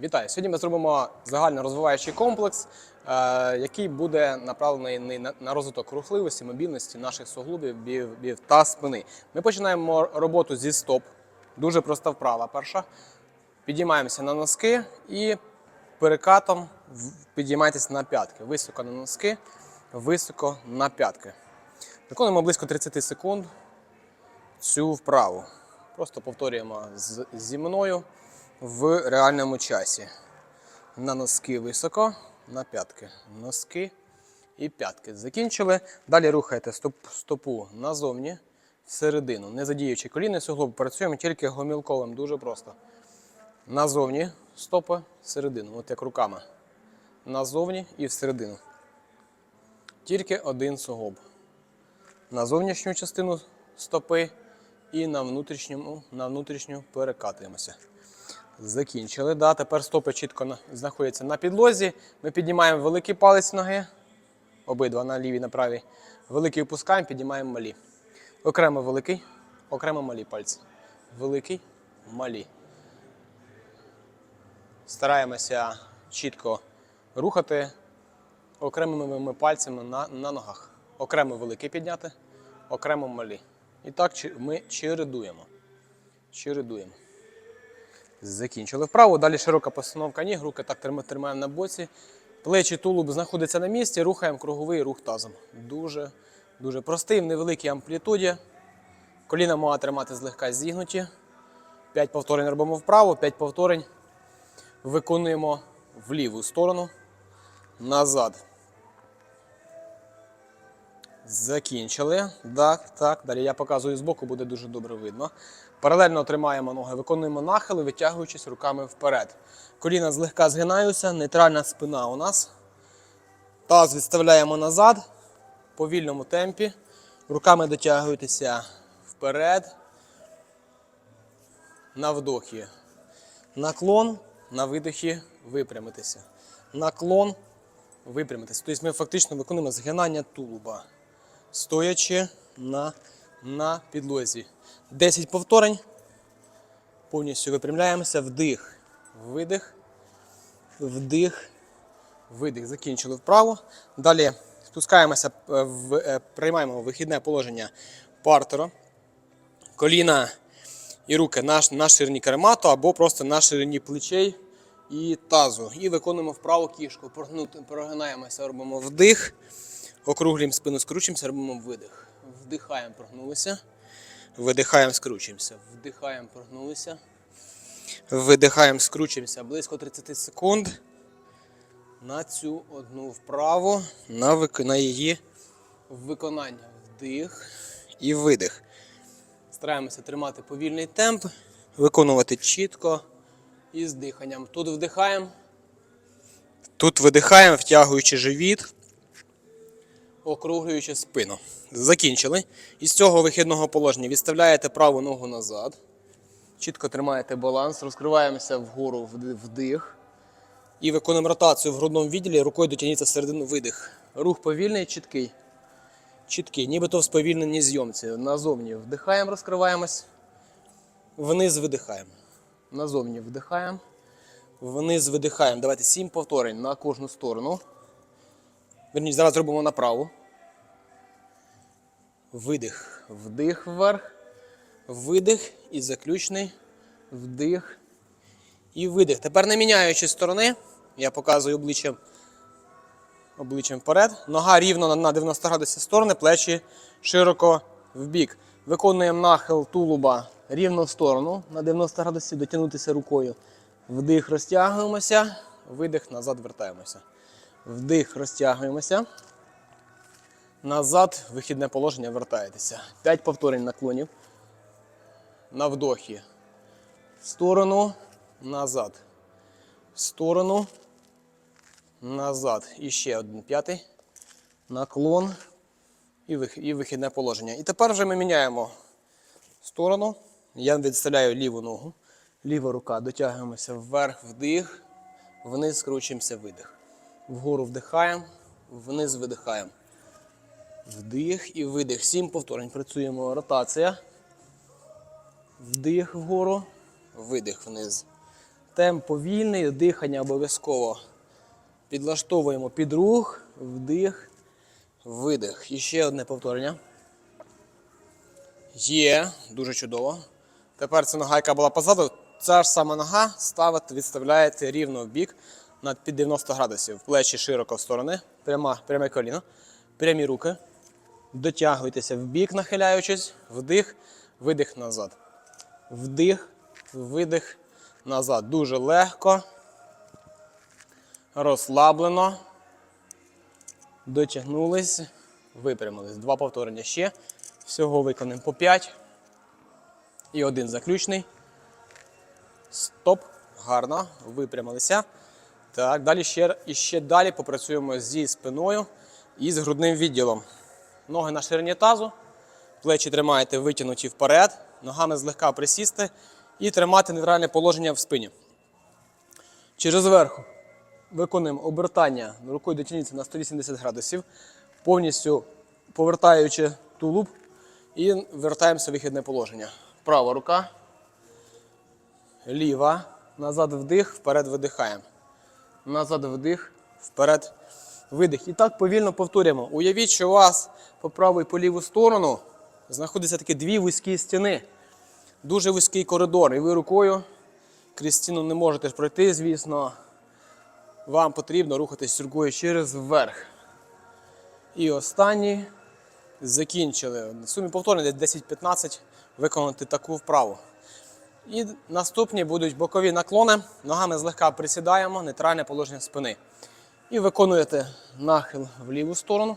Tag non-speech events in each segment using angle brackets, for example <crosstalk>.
Вітаю! Сьогодні ми зробимо загально розвиваючий комплекс, е, який буде направлений на- розвиток рухливості, мобільності наших суглобів, бів, та спини. Ми починаємо роботу зі стоп. Дуже проста вправа. Перша. Підіймаємося на носки і перекатом підіймайтесь на п'ятки. Високо на носки, високо на п'ятки. Виконуємо близько 30 секунд цю вправу. Просто повторюємо зі мною в реальному часі. На носки високо, на п'ятки. Носки і п'ятки. Закінчили. Далі рухаєте стоп, стопу назовні, всередину. Не задіючи коліни суглоби, працюємо тільки гомілковим. Дуже просто. Назовні стопи, всередину. От як руками. Назовні і всередину. Тільки один суглоб. На зовнішню частину стопи і на внутрішньому, на внутрішню перекатуємося. Закінчили. Да, тепер стопи чітко знаходяться на підлозі. Ми піднімаємо великий палець ноги, обидва на лівій, на правій. Великий опускаємо, піднімаємо малі. Окремо великий, окремо малі пальці. Великий, малі. Стараємося чітко рухати окремими пальцями на, на ногах. Окремо великий підняти, окремо малі. І так ми чередуємо. Чередуємо. Закінчили вправу. Далі широка постановка ніг, руки так тримаємо на боці. Плечі тулуб знаходяться на місці, рухаємо круговий рух тазом. Дуже, дуже простий, в невеликій амплітуді. Коліна можна тримати злегка зігнуті. 5 повторень робимо вправо, 5 повторень виконуємо в ліву сторону. Назад. Закінчили. Так, так. Далі я показую збоку, буде дуже добре видно. Паралельно тримаємо ноги, виконуємо нахили, витягуючись руками вперед. Коліна злегка згинаються, нейтральна спина у нас. Таз відставляємо назад в повільному темпі. Руками дотягуєтеся вперед. На вдохі. Наклон, на видохі випрямитися. Наклон, випрямитися. Тобто ми фактично виконуємо згинання тулуба стоячи на, на підлозі. 10 повторень. Повністю випрямляємося. Вдих, видих, вдих, видих. Закінчили вправо. Далі спускаємося, е, в, е, приймаємо вихідне положення партера. Коліна і руки на, на ширині каремату або просто на ширині плечей і тазу. І виконуємо вправу кішку. Прогинаємося, робимо вдих. Округлюємо спину, скручуємося, робимо видих. Вдихаємо, прогнулися. Видихаємо, скручуємося. Вдихаємо, прогнулися. Видихаємо, скручуємося близько 30 секунд. На цю одну вправу, на, вик... на її виконання. Вдих і видих. Стараємося тримати повільний темп, виконувати чітко і з диханням. Тут вдихаємо, тут видихаємо, втягуючи живіт округлюючи спину. Закінчили. Із цього вихідного положення відставляєте праву ногу назад. Чітко тримаєте баланс, розкриваємося вгору вдих. І виконуємо ротацію в грудному відділі, рукою дотягніться середину видих. Рух повільний, чіткий. Чіткий, нібито в сповільненій зйомці. Назовні вдихаємо, розкриваємось. Вниз видихаємо. Назовні вдихаємо. Вниз видихаємо. Давайте сім повторень на кожну сторону. Верніше, зараз зробимо направо. Видих. Вдих вверх. Видих і заключний. Вдих. І видих. Тепер не міняючи сторони, я показую обличчям, обличчям вперед. Нога рівно на- на 90 градусів сторони, плечі широко вбік. Виконуємо нахил тулуба рівно в сторону на 90 градусів, дотягнутися рукою. Вдих, розтягуємося, видих, назад вертаємося. Вдих, розтягуємося. Назад, вихідне положення, вертаєтеся. 5 повторень наклонів. На вдохі. В сторону, назад. В сторону, назад. І ще один п'ятий. Наклон і вихідне положення. І тепер вже ми міняємо сторону. Я відставляю ліву ногу. Ліва рука. Дотягуємося вверх, вдих. Вниз скручуємося, видих. Вгору вдихаємо, вниз видихаємо. Вдих і видих. Сім повторень. Працюємо. Ротація. Вдих вгору, видих вниз. Темп повільний, дихання обов'язково. Підлаштовуємо під рух, вдих, видих. І ще одне повторення. Є, дуже чудово. Тепер ця нога, яка була позаду, ця ж сама нога ставите, відставляєте рівно в бік на під 90 градусів. Плечі широко в сторони, пряма, пряме коліно, прямі руки. Дотягуйтеся в бік, нахиляючись, вдих, видих назад. Вдих, видих назад. Дуже легко. Розслаблено. Дотягнулись, випрямились. Два повторення ще. Всього виконаємо по 5. І один заключний. Стоп. Гарно. Випрямилися. Так, далі ще, ще далі попрацюємо зі спиною і з грудним відділом. Ноги на ширині тазу. Плечі тримаєте витягнуті вперед. Ногами злегка присісти і тримати нейтральне положення в спині. Через верху виконуємо обертання рукою дотягніться на 180 градусів, повністю повертаючи тулуб і вертаємося в вихідне положення. Права рука, ліва, назад вдих, вперед видихаємо. Назад вдих, вперед видих. І так повільно повторюємо. Уявіть, що у вас по праву і по ліву сторону знаходяться такі дві вузькі стіни. Дуже вузький коридор. І ви рукою крізь стіну не можете пройти, звісно. Вам потрібно рухатись рукою через вверх. І останній закінчили. В сумі повторення десь 10-15 виконати таку вправу. І наступні будуть бокові наклони. Ногами злегка присідаємо, нейтральне положення спини. І виконуєте нахил в ліву сторону,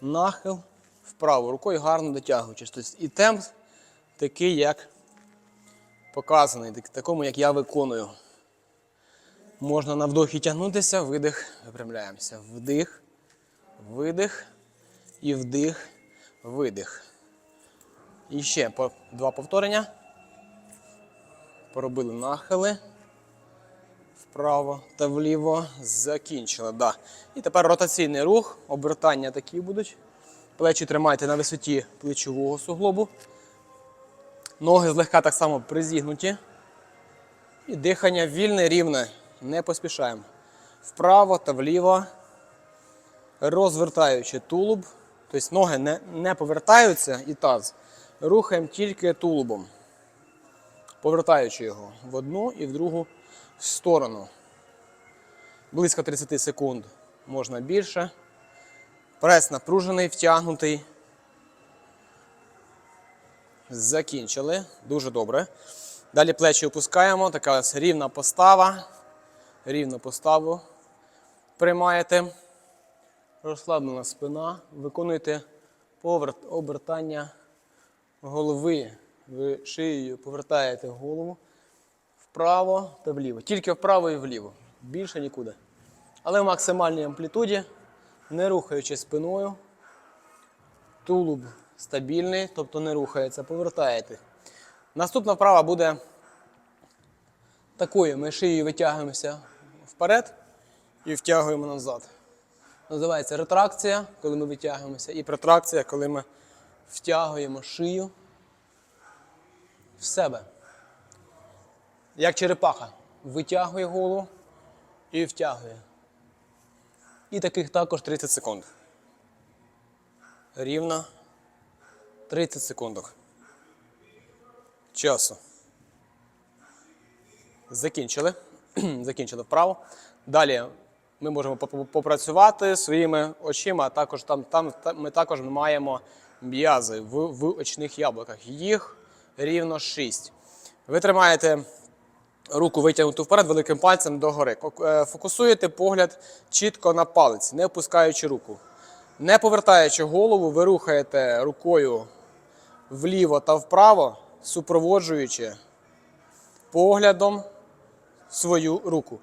нахил вправо. Рукою гарно дотягуючись. Тобто і темп такий, як показаний, так- такому, як я виконую. Можна на вдохі тягнутися, видих, випрямляємося. Вдих, видих і вдих, видих. І ще два повторення. Поробили нахили вправо та вліво. Закінчили. Да. І тепер ротаційний рух, обертання такі будуть. Плечі тримайте на висоті плечового суглобу. Ноги злегка так само призігнуті. І дихання вільне, рівне. Не поспішаємо. Вправо та вліво. Розвертаючи тулуб. Тобто ноги не, не повертаються і таз. Рухаємо тільки тулубом. Повертаючи його в одну і в другу сторону. Близько 30 секунд можна більше. Прес напружений, втягнутий. Закінчили. Дуже добре. Далі плечі опускаємо. Така ось рівна постава. Рівну поставу приймаєте. Розслаблена спина. Виконуєте поверт, обертання голови. Ви шиєю повертаєте голову вправо та вліво. Тільки вправо і вліво. Більше нікуди. Але в максимальній амплітуді, не рухаючи спиною. Тулуб стабільний, тобто не рухається, повертаєте. Наступна вправа буде такою. Ми шиєю витягуємося вперед і втягуємо назад. Називається ретракція, коли ми витягуємося, і протракція, коли ми втягуємо шию в себе. Як черепаха. Витягує голову і втягує. І таких також 30 секунд. Рівно 30 секундок. Часу. Закінчили. <clears throat> Закінчили вправо. Далі ми можемо поп- попрацювати своїми очима. а Також там, там ми також маємо м'язи в, в очних яблуках. Їх рівно 6. Ви тримаєте руку витягнуту вперед великим пальцем догори. Е, Фокусуєте погляд чітко на палець, не опускаючи руку. Не повертаючи голову, ви рухаєте рукою вліво та вправо, супроводжуючи поглядом свою руку.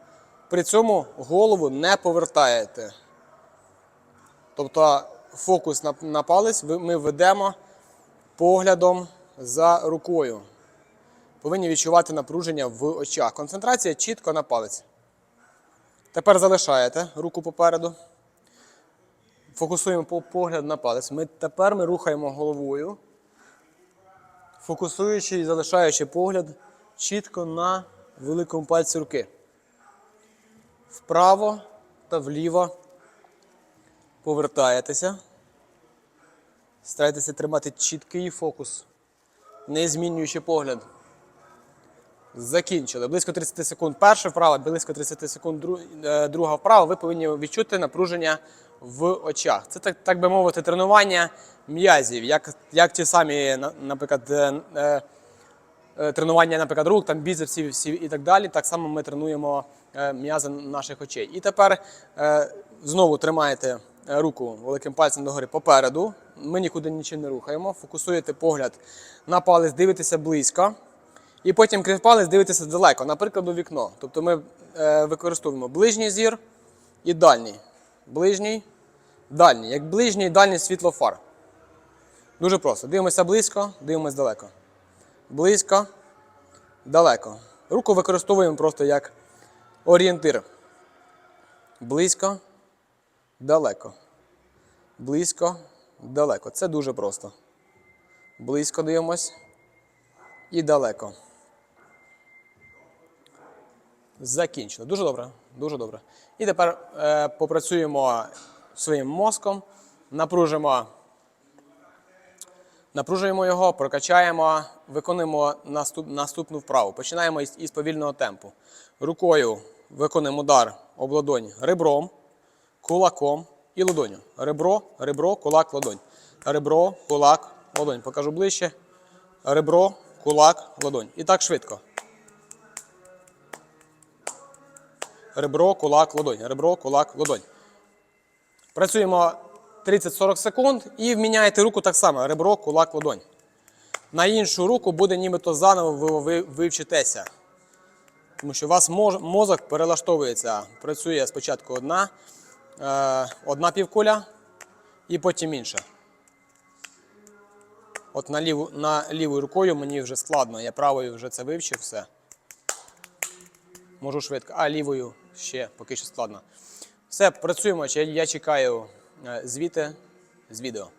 При цьому голову не повертаєте. Тобто фокус на, на палець ми ведемо поглядом за рукою. Повинні відчувати напруження в очах. Концентрація чітко на палець. Тепер залишаєте руку попереду. Фокусуємо погляд на палець. Ми, тепер ми рухаємо головою, фокусуючи і залишаючи погляд чітко на великому пальці руки. Вправо та вліво повертаєтеся. Старайтеся тримати чіткий фокус, не змінюючи погляд. Закінчили. Близько 30 секунд перша вправа, близько 30 секунд е, друга вправа. Ви повинні відчути напруження в очах. Це так, так би мовити, тренування м'язів, як, як ті самі, наприклад, е, е, тренування, наприклад, рук, там біцепсів і так далі. Так само ми тренуємо м'язи наших очей. І тепер знову тримаєте руку великим пальцем догори попереду. Ми нікуди нічим не рухаємо. Фокусуєте погляд на палець, дивитеся близько. І потім крізь палець дивитися далеко, наприклад, у вікно. Тобто ми е, використовуємо ближній зір і дальній. Ближній, дальній. Як ближній, і дальній світлофар. Дуже просто. Дивимося близько, дивимося далеко. Близько, далеко. Руку використовуємо просто як орієнтир. Близько, далеко. Близько, далеко. Це дуже просто. Близько дивимось і далеко. Закінчено. Дуже добре. Дуже добре. І тепер е, попрацюємо своїм мозком, напружимо, напружуємо його, прокачаємо, виконуємо наступ, наступну вправу. Починаємо із, із повільного темпу. Рукою виконуємо удар об ладонь ребром, кулаком і ладоню. Ребро, ребро, кулак, ладонь. Ребро, кулак, ладонь. Покажу ближче. Ребро, кулак, ладонь. І так швидко. Ребро, кулак, ладонь. Ребро, кулак, ладонь. Працюємо 30-40 секунд і вміняєте руку так само. Ребро, кулак, ладонь. На іншу руку буде нібито заново ви, ви, ви вчитеся. Тому що у вас мозок перелаштовується. Працює спочатку одна, одна півкуля і потім інша. От на, ліву, на лівою рукою мені вже складно. Я правою вже це вивчив все. Можу швидко, а лівою ще поки що складно. Все, працюємо. Я я чекаю е, звіти з відео.